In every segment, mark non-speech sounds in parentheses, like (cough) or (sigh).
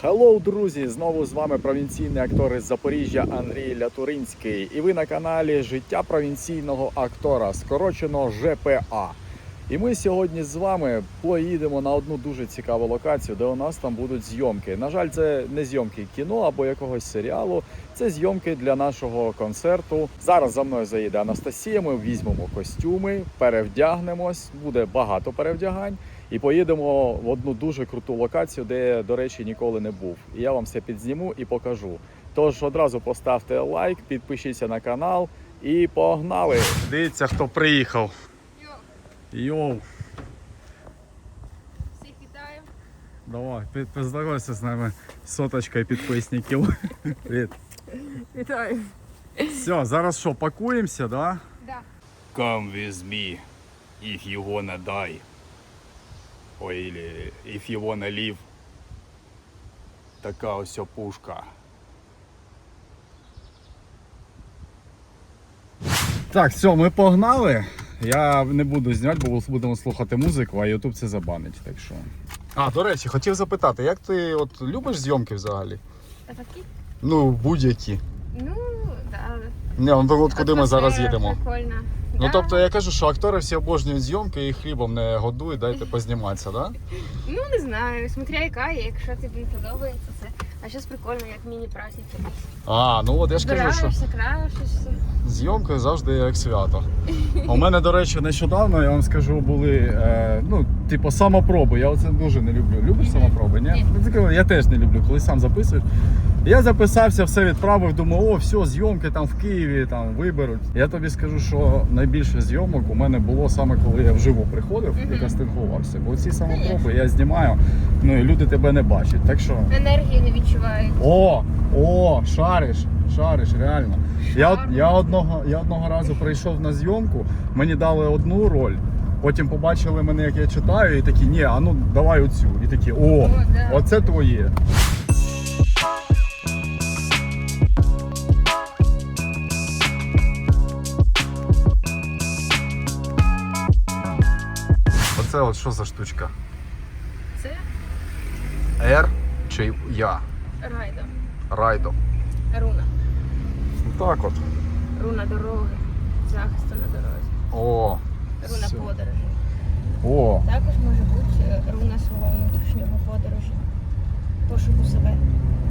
Хеллоу, друзі! Знову з вами провінційний актор із Запоріжжя Андрій Лятуринський. І ви на каналі Життя провінційного актора, скорочено ЖПА. І ми сьогодні з вами поїдемо на одну дуже цікаву локацію, де у нас там будуть зйомки. На жаль, це не зйомки кіно або якогось серіалу. Це зйомки для нашого концерту. Зараз за мною заїде Анастасія. Ми візьмемо костюми, перевдягнемось. Буде багато перевдягань. І поїдемо в одну дуже круту локацію, де я, до речі, ніколи не був. І я вам все підзніму і покажу. Тож одразу поставте лайк, підпишіться на канал і погнали! Дивіться, хто приїхав. Йоу, Всіх вітаю. давай, поздоровайся з нами соточкою підписників. Привіт. Вітаю. Все, зараз що, пакуємося, да? Да. Come with me if you wanna die. Ой, или if you wanna live. Така ось пушка. Так, все, ми погнали. Я не буду знімати, бо будемо слухати музику, а YouTube це забанить. Так що. А, до речі, хотів запитати, як ти от любиш зйомки взагалі? Такі? Ну, будь-які. Ну, так. да. Ні, ну от куди ми зараз їдемо? Прикольно. Ну Да. тобто я кажу, що актори всі обожнюють зйомки і хлібом не годують, дайте позніматися, да? Ну, не знаю, смотря яка є, якщо тобі подобається це. А зараз прикольно, як міні-праздник якийсь. А, ну от я ж кажу, що Збираєшся, крашишся. зйомки завжди як свято. У мене, до речі, нещодавно, я вам скажу, були е, ну, типу, самопроби. Я оце дуже не люблю. Любиш самопроби? Ні? Ні. Ну, таке, Я теж не люблю, коли сам записуєш. Я записався, все відправив, думаю, о, все, зйомки там в Києві там виберуть. Я тобі скажу, що найбільше зйомок у мене було саме коли я вживу приходив і кастингувався. Бо ці самопроби я знімаю, ну і люди тебе не бачать. Так що. Енергії не відчувають. О, о, шариш, шариш, реально. Я, я, одного, я одного разу прийшов на зйомку, мені дали одну роль, потім побачили мене, як я читаю, і такі, ні, а ну давай оцю. І такі, о, О, да. оце твоє. Оце от що за штучка? Це R чи я? райдо. Райдо. Руна. Ну так от. Руна дороги. Захисту на дорозі. О. Руна все. подорожі. О, Також може бути е, руна свого внутрішнього подорожі. Пошуку себе.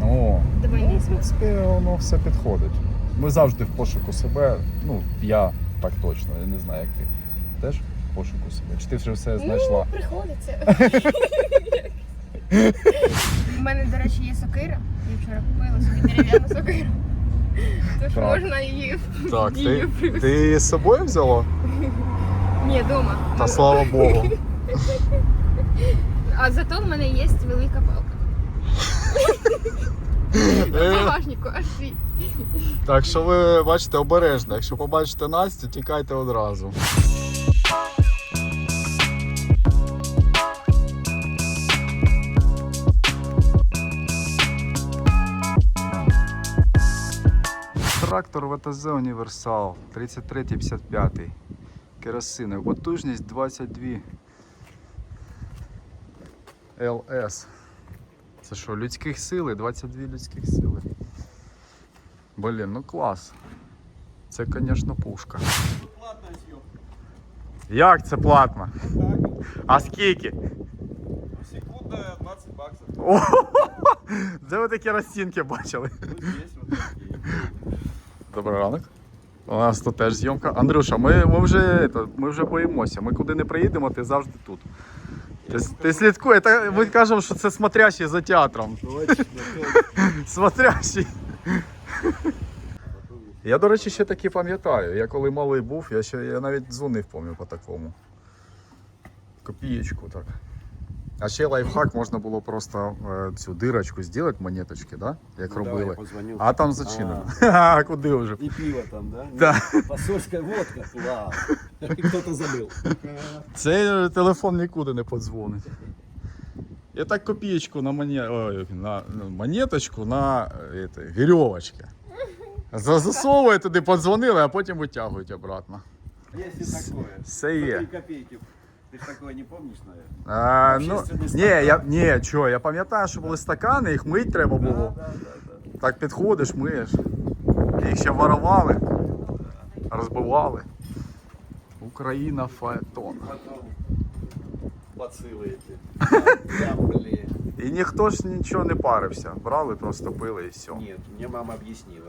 о. Давай Ну, в принципі, воно все підходить. Ми завжди в пошуку себе. Ну, я так точно, я не знаю, як ти. Теж пошуку себе. Чи ти вже все знайшла? Ну, приходиться. (laughs) У мене, до речі, є сокира. Я вчора купила собі дерев'яну сокиру. Тож Так. можна її в Так, ти, ти її з собою взяла? Ні, вдома. Та слава Богу. А зато в мене є велика палка. В Е, багажнику аж свій. Так що ви бачите обережно. Якщо побачите Настю, тікайте одразу. Трактор ВТЗ Універсал 33-55. Керосиновий. Потужність 22 ЛС. Це що, людських сили? 22 людських сили. Блін, ну клас. Це, звісно, пушка. Платная съемка. Як це платно? Так, А скільки? секунда 20 баксов. О, Де ви такі розцінки бачили? Здесь такие. Добрий ранок. У нас тут теж зйомка. Андрюша, ми, ми, вже, ми вже боїмося. Ми куди не приїдемо, ти завжди тут. Ти, ти слідкує, та ми кажемо, що це смотрящий за театром. Смотрящий. Я, до речі, ще таки пам'ятаю. Я коли малий був, я ще я навіть дзвонив, пам'ятаю, по такому. Копієчку так. А ще лайфхак можна було просто е, цю дирочку зробити, монеточки, да? як Ну, давай, робили. я позвоню. А там зачинено. (laughs) А, куди вже? И пиво там, да? Да. Посольская водка. Класс. Кто-то забыл. Цей е, телефон нікуди не подзвонить. Я так копієчку на, моне... Ой, на на монеточку на е, это, вірьовочки. Засовує туди, подзвонили, а потім витягують обратно. И такое. Все За є. три копейки. Ты ж такого не помнишь, наверное? А, ну, Общественний ні, я, ні, чого, я пам'ятаю, що були стакани, їх мить треба було. Да, да, да. Так підходиш, миєш. Їх ще воровали, розбивали. Україна фаетон. Потом бациллы эти. Ямбли. І (laughs) ніхто ж нічого не парився. Брали, просто пили і все. Нет, мне мама объяснила,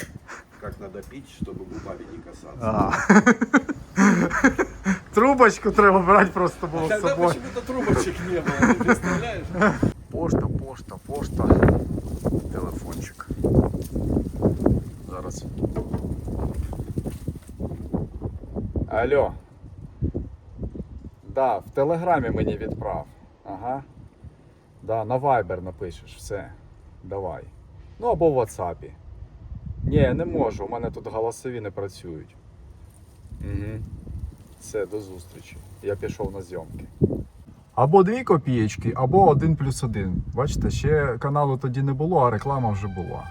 как надо пить, чтобы губами не касаться. А. (laughs) Трубочку треба брати просто було з Тогда собою. почему-то трубочек не было, ты представляешь? Пошта, пошта, пошта. Телефончик. Зараз. Алло. Да, в телеграмі мені відправ. Ага. Да, на Viber напишеш, все. Давай. Ну або в WhatsApp. Ні, не можу, у мене тут голосові не працюють. Угу. Все, до зустрічі. Я пішов на зйомки. Або дві копієчки, або один плюс один. Бачите, ще каналу тоді не було, а реклама вже була.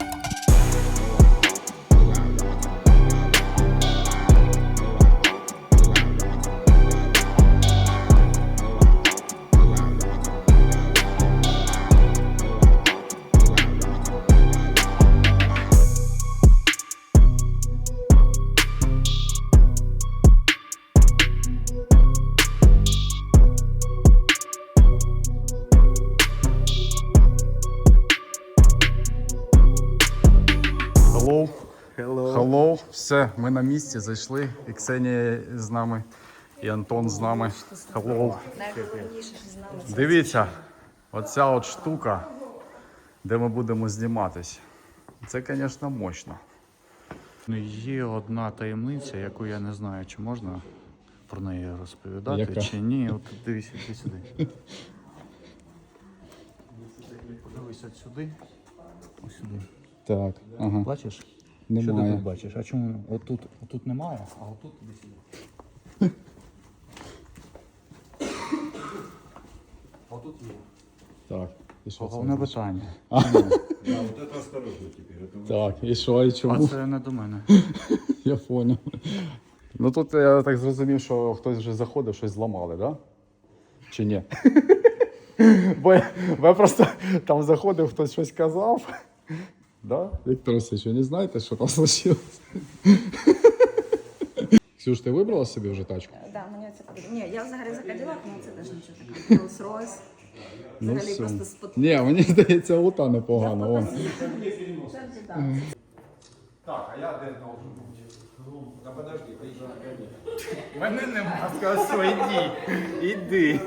Все, ми на місці зайшли. І Ксенія з нами, і Антон з нами. Hello. Дивіться, оця от штука, де ми будемо зніматись. Це, звісно, мощно. Ну, Є одна таємниця, яку я не знаю, чи можна про неї розповідати, Яка? чи ні. От дивись, іди сюди. Подивись от сюди. Ось сюди. Так, ага. Бачиш? Що ти тут бачиш? А чому отут, отут немає, а отут іди сюди. Отут є. Так. І що Головне питання. Да, вот это осторожно теперь. Это Так, і що, і А чому? це не до мене. (laughs) Я понял. Ну тут я так зрозумів, що хтось вже заходив, щось зламали, так? Да? Чи ні? (laughs) Бо я, бо я просто там заходив, хтось щось казав. Да? Віктор Васильович, ви не знаєте, що там случилось? Ксюш, ти вибрала собі вже тачку? Да, мені це подобається. Ні, я взагалі за Каділак, ну це теж нічого такого. Rolls-Royce. Ну, Взагалі все. просто спот... Ні, мені здається, ота непогана. Вон. Так, а я де должен бути? Да подожди, приезжай на коне. Мене нема, сказав, що йди. Іди.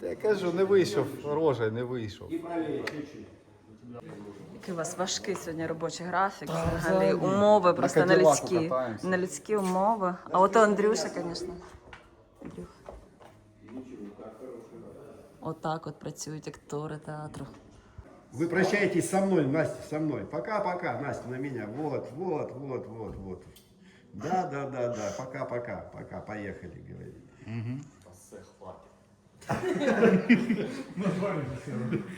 Та я кажу, не вийшов, рожа не вийшов. Який у вас важкий сьогодні робочий графік, взагалі умови просто на людські, на людські умови. А от Андрюша, звісно. Отак от працюють актори театру. Вы прощаетесь со мной, Настя, со мной. Пока-пока, Настя, на меня. Вот, вот, вот, вот, вот. Да, да, да, да. Пока-пока, пока. Поехали, говорит.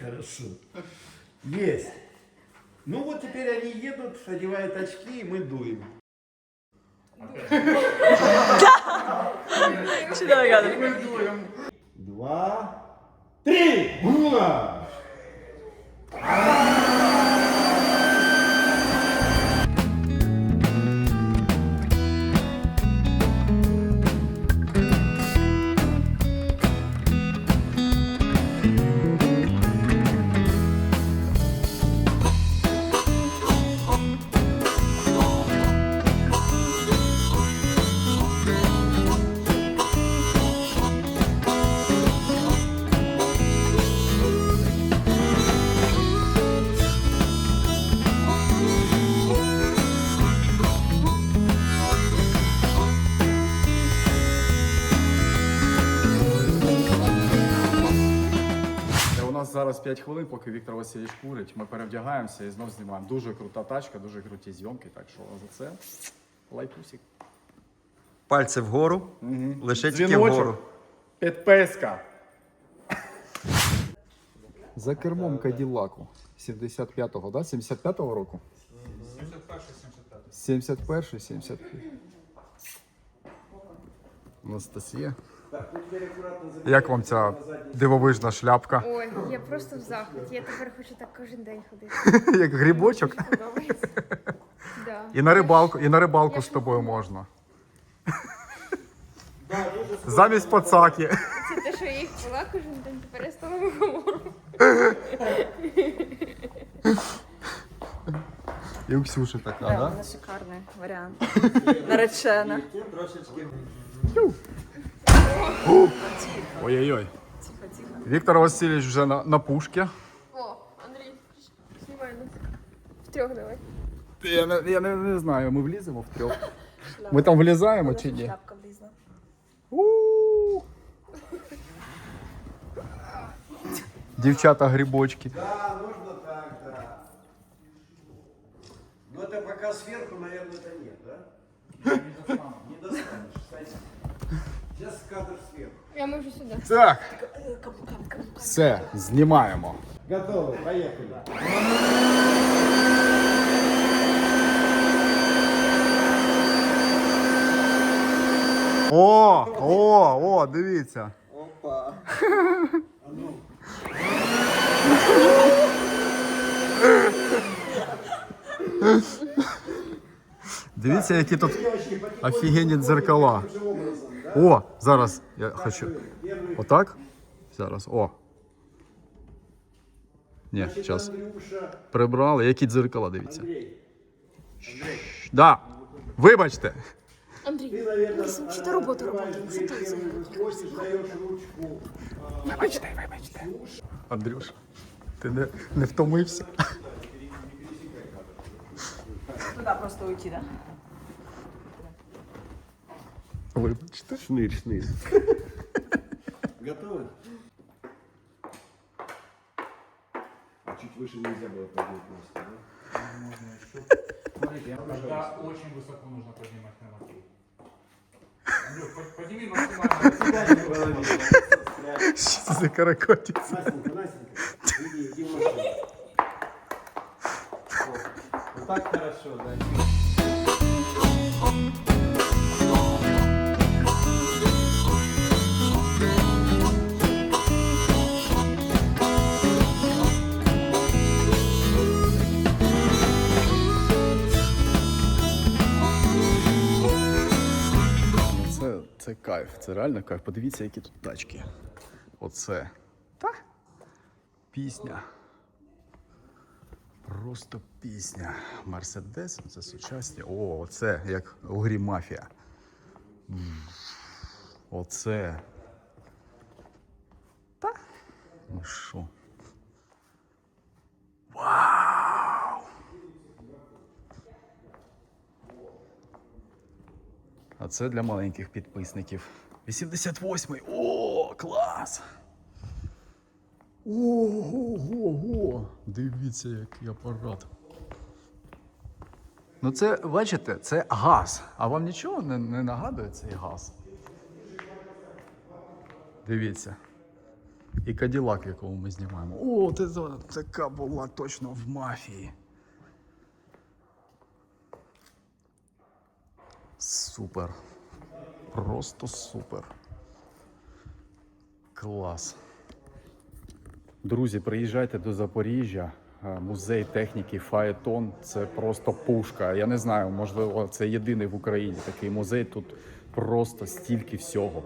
Хорошо. Есть. Ну вот теперь они едут, одевают очки, и мы дуем. Два, три. Ура! Нас зараз 5 хвилин, поки Віктор Васильович курить. Ми перевдягаємося і знов знімаємо. Дуже крута тачка, дуже круті зйомки. Так що за це лайкусик. Пальці вгору, лише тільки Дзвіночок. вгору. Підписка. За кермом Каділаку 75-го, да? 75-го року? 71 75 Анастасія. Як вам ця дивовижна шляпка? Ой, я просто в захваті. Я тепер хочу так кожен день ходити. (laughs) Як грибочок? Мені подобається. (laughs) Да. І на рибалку, і на рибалку з тобою можна. (laughs) Замість пацаки. Це те, що я їх була кожен день, тепер я стала. І у Ксюші така, Да, да? вона шикарний варіант. Наречена. Ой-ой-ой. Віктор Васильович вже на, на пушці. О, Андрій, знімай нас. Втрьох давай. Я, не, я не, не знаю, ми вліземо в трьох. Ми там влізаємо чи ні? Шляпка влізла. Дівчата грибочки. Да, нужно так, да. Но это пока сверху, наверное, это нет, да? (laughs) Сейчас кадр сверху. Я можу сюди. Так. Все, знімаємо. Готовы, поехали. О, о, о, дивіться. Опа. Дивіться, які тут офігенні дзеркала. О, зараз я хочу. Отак? Зараз. О. Ні, зараз. Прибрали. Які дзеркала, дивіться. Да. Вибачте. Андрій, у нас взагалі робити. Вибачте, вибачте. Андрюш, ти не, не втомився? Туди просто уйти, да? Вибачте. Шнырь, шнырь. Готовы? А чуть выше нельзя было поднять Настя, да? Когда очень высоко нужно поднимать на ноги. Андрюх, подними максимально. Це за каракатиця? Настенька, Настенька, иди, иди в машину. Вот так хорошо, да. Це, кайф, це реально кайф. Подивіться, які тут тачки. Оце. Та. Пісня. Просто пісня. Мерседес, це сучасні. О, оце як у грі мафія. Оце. Та. Ну що? Вау! А це для маленьких підписників. 88-й. О, клас! Ого-го-го! Дивіться, який апарат. Ну, це, бачите, це газ. А вам нічого не, не нагадує цей газ? Дивіться. І Каділак, в якому ми знімаємо. О, це така була точно в мафії. Супер. Просто супер. Клас. Друзі, приїжджайте до Запоріжжя. Е, Музей техніки Фаетон це просто пушка. Я не знаю, можливо, це єдиний в Україні такий музей. Тут просто стільки всього.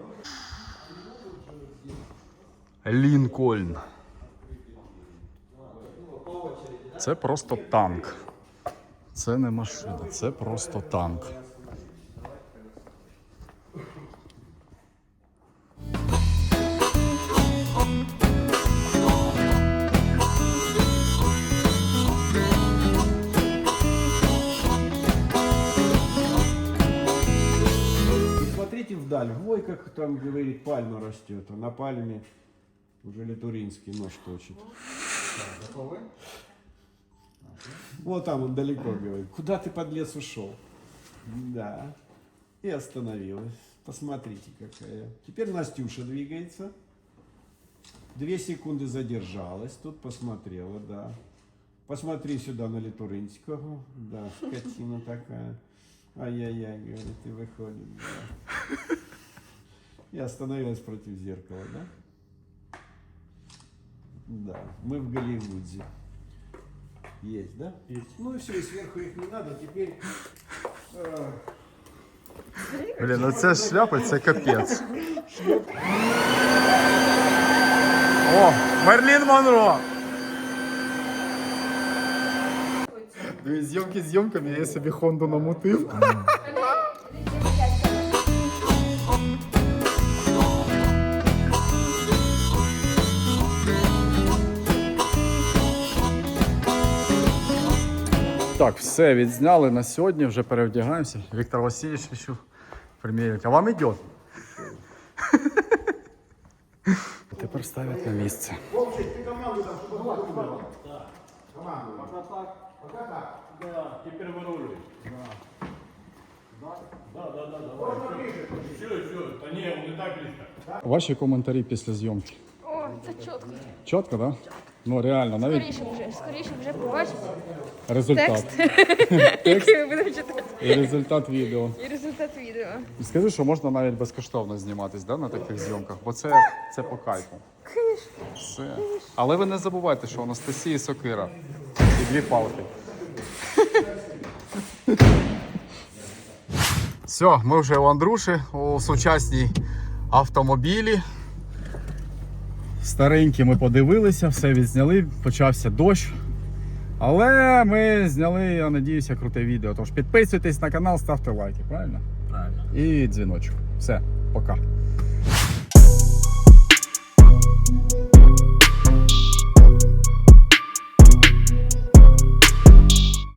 Лінкольн. Це просто танк. Це не машина, це просто танк. Ой, как там говорит, пальма растет. А на пальме уже Литуринский нож точит. Вот там он далеко говорит. Куда ты под лес ушел? Да. И остановилась. Посмотрите, какая. Теперь Настюша двигается. Две секунды задержалась. Тут посмотрела, да. Посмотри сюда на Литуринского. Да, скотина такая. Ай-яй-яй, говорит, и выходит. Да. И остановилась против зеркала, да? Да, мы в Голливуде. Есть, да? Есть. Ну и все, и сверху их не надо. Теперь э, Блін, ну це шляпа, це капець. О, Мерлін Монро! Дивись, зйомки зйомками, я собі Хонду намутив. Так, все відзняли на сьогодні, вже перевдягаємося. Віктор Васильович вирішив приміряти. А вам йде? (laughs) Тепер ставлять на місце. Ваші коментарі після зйомки. О, це чітко. Чітко, так? Да? Ну реально, навіть Скоріше вже, скоріше вже побачите результат. який (laughs) ми будемо читати. І результат відео. І результат відео. Скажи, що можна навіть безкоштовно зніматись да, на таких зйомках, бо це, це по кайфу. Все. Але ви не забувайте, що у Анастасії сокира дві палки. Все, ми вже у Андруші у сучасній автомобілі. Старенькі ми подивилися, все відзняли, почався дощ. Але ми зняли, я надіюся, круте відео. Тож підписуйтесь на канал, ставте лайки, правильно? Правильно. І дзвіночок. Все, пока.